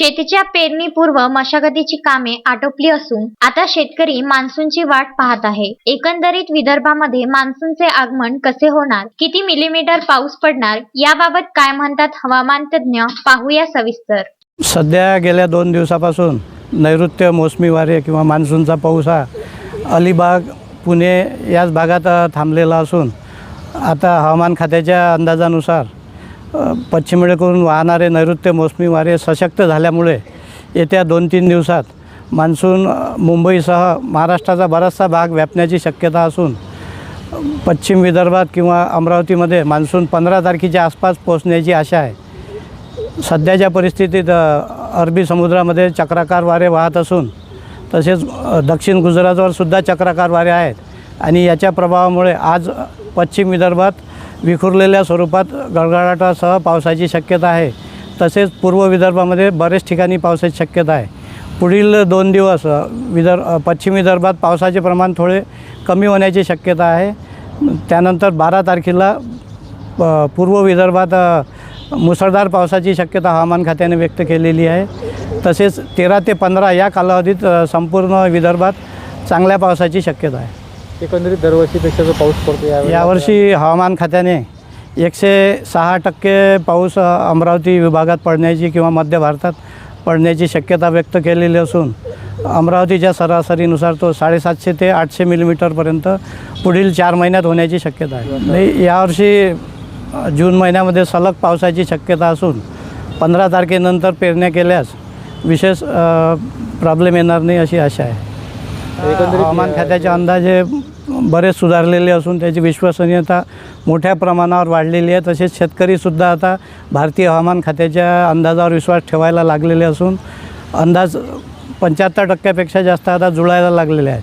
शेतीच्या पेरणीपूर्व मशागतीची कामे आटोपली असून आता शेतकरी मान्सूनची वाट पाहत आहे. एकंदरीत विदर्भामध्ये मान्सूनचे आगमन कसे होणार? किती मिलीमीटर पाऊस पडणार? याबाबत काय म्हणतात हवामान तज्ज्ञ? पाहूया सविस्तर. सध्या गेल्या दोन दिवसापासून नैऋत्य मोसमी वारे किंवा मान्सूनचा पाऊस हा अलिबाग पुणे याच भागात थांबलेला असून आता हवामान खात्याच्या अंदाजानुसार पश्चिमेकडून वाहणारे नैऋत्य मोसमी वारे सशक्त झाल्यामुळे येत्या दोन तीन दिवसात मान्सून मुंबईसह महाराष्ट्राचा बराचसा भाग व्यापण्याची शक्यता असून पश्चिम विदर्भात किंवा अमरावतीमध्ये मान्सून पंधरा तारखेच्या आसपास पोहोचण्याची आशा आहे. सध्याच्या परिस्थितीत अरबी समुद्रामध्ये चक्राकार वारे वाहत असून तसेच दक्षिण गुजरातवर सुद्धा चक्राकार वारे आहेत. आणि याच्या प्रभावामुळे आज पश्चिम विदर्भात विखुरलेल्या स्वरूपात गडगडाटासह पावसाची शक्यता आहे. तसेच पूर्व विदर्भामध्ये बरेच ठिकाणी पावसाची शक्यता आहे. पुढील दोन दिवस विदर्भ पश्चिम विदर्भात पावसाचे प्रमाण थोडे कमी होण्याची शक्यता आहे. त्यानंतर बारा तारखेला प- पूर्व विदर्भात मुसळधार पावसाची शक्यता हवामान खात्याने व्यक्त केलेली आहे. तसेच तेरा ते पंधरा या कालावधीत संपूर्ण विदर्भात चांगल्या पावसाची शक्यता आहे. एकंदरीत दरवर्षीपेक्षा जो पाऊस पडतो यावेळी यावर्षी हवामान खात्याने एकशे सहा टक्के पाऊस अमरावती विभागात पडण्याची किंवा मध्य भारतात पडण्याची शक्यता व्यक्त केलेली असून अमरावतीच्या सरासरीनुसार तो साडेसातशे ते आठशे मिलीमीटरपर्यंत पुढील चार महिन्यात होण्याची शक्यता आहे. नाही यावर्षी जून महिन्यामध्ये सलग पावसाची शक्यता असून पंधरा तारखेनंतर पेरण्या केल्यास विशेष प्रॉब्लेम येणार नाही अशी आशा आहे. हवामान खात्याचे अंदाजे बरेच सुधारलेले असून त्याची विश्वसनीयता मोठ्या प्रमाणावर वाढलेली आहे. तसेच शेतकरीसुद्धा आता भारतीय हवामान खात्याच्या अंदाजावर विश्वास ठेवायला लागलेले असून अंदाज पंच्याहत्तर टक्क्यापेक्षा जास्त आता जुळायला लागलेले आहेत.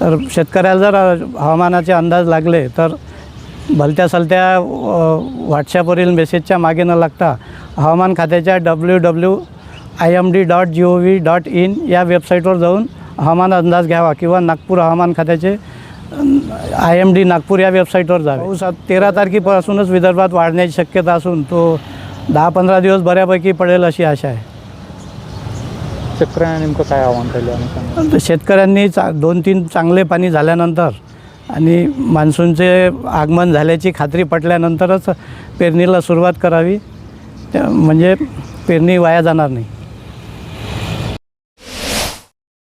तर शेतकऱ्याला जर हवामानाचे अंदाज लागले तर भलत्या सलत्या व्हॉट्सॲपवरील मेसेजच्या मागे न लागता हवामान खात्याच्या W W I M D dot G O V dot in या वेबसाईटवर जाऊन हवामान अंदाज घ्यावा किंवा नागपूर हवामान खात्याचे आय एम डी नागपूर या वेबसाईटवर जावे. पाऊस तेरा तारखेपासूनच विदर्भात वाढण्याची शक्यता असून तो दहा पंधरा दिवस बऱ्यापैकी पडेल अशी आशा आहे. शेतकऱ्यांना नेमकं काय आव्हान राहिलं तर शेतकऱ्यांनी चा दोन तीन चांगले पाणी झाल्यानंतर आणि मान्सूनचे आगमन झाल्याची खात्री पटल्यानंतरच पेरणीला सुरुवात करावी. त्या म्हणजे पेरणी वाया जाणार नाही.